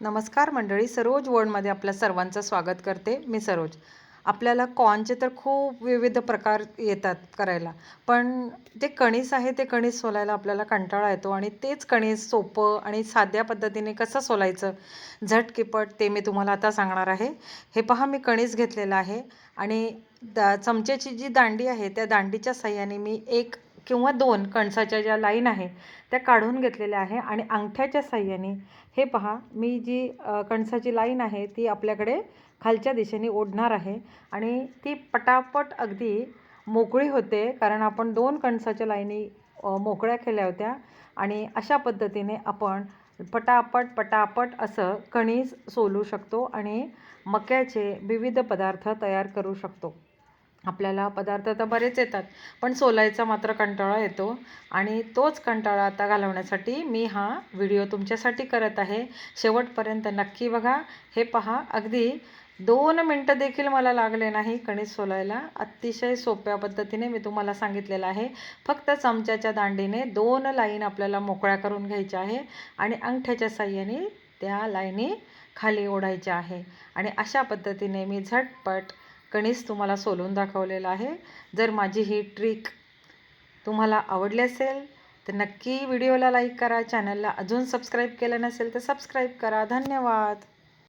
नमस्कार मंडळी सरोज वर्ल्डमध्ये आपल्या सर्वांचं स्वागत करते मी सरोज. आपल्याला कॉर्नचे तर खूप विविध प्रकार येतात करायला पण जे कणीस आहे ते कणीस सोलायला आपल्याला कंटाळा येतो आणि तेच कणीस सोपं आणि साध्या पद्धतीने कसं सोलायचं? झटकिपट ते मी तुम्हाला आता सांगणार आहे. हे पहा मी कणीस घेतलेलं आहे आणि दा चमच्याची जी दांडी आहे त्या दांडीच्या साह्याने मी एक किंवा दोन कणसाच्या ज्या लाईन आहे त्या काढून घेतलेल्या आहे आणि अंगठ्याच्या साह्याने हे पहा मी जी कणसाची लाईन आहे ती आपल्याकडे खालच्या दिशेने ओढणार आहे आणि ती पटापट अगदी मोकळी होते कारण आपण दोन कणसाच्या लाईनी मोकळ्या केल्या होत्या आणि अशा पद्धतीने आपण पटापट पटापट असं कणीस सोलू शकतो आणि मक्याचे विविध पदार्थ तयार करू शकतो. आपल्याला पदार्थ तर बरेच येतात पण सोलायचा मात्र कंटाळा येतो. आणि तोच कंटाळा आता घालवण्यासाठी मी हा व्हिडिओ तुमच्यासाठी करत आहे. शेवटपर्यंत नक्की बघा. हे पहा अगदी दोन मिनटं देखील मला लागले नाही कणीस सोलायला. अतिशय सोप्या पद्धतीने मी तुम्हाला सांगितलेलं आहे. फक्त चमच्याच्या दांडीने दोन लाईन आपल्याला मोकळ्या करून घ्यायच्या आहे आणि अंगठ्याच्या साह्याने त्या लाईनी खाली ओढायच्या आहे. आणि अशा पद्धतीने मी झटपट कणीस तुम्हाला सोलून दाखवलेलं आहे. जर माझी ही ट्रिक तुम्हाला आवडली असेल तर नक्की व्हिडिओला लाईक करा. चॅनलला अजून सबस्क्राईब केलं नसेल तर सबस्क्राईब करा. धन्यवाद!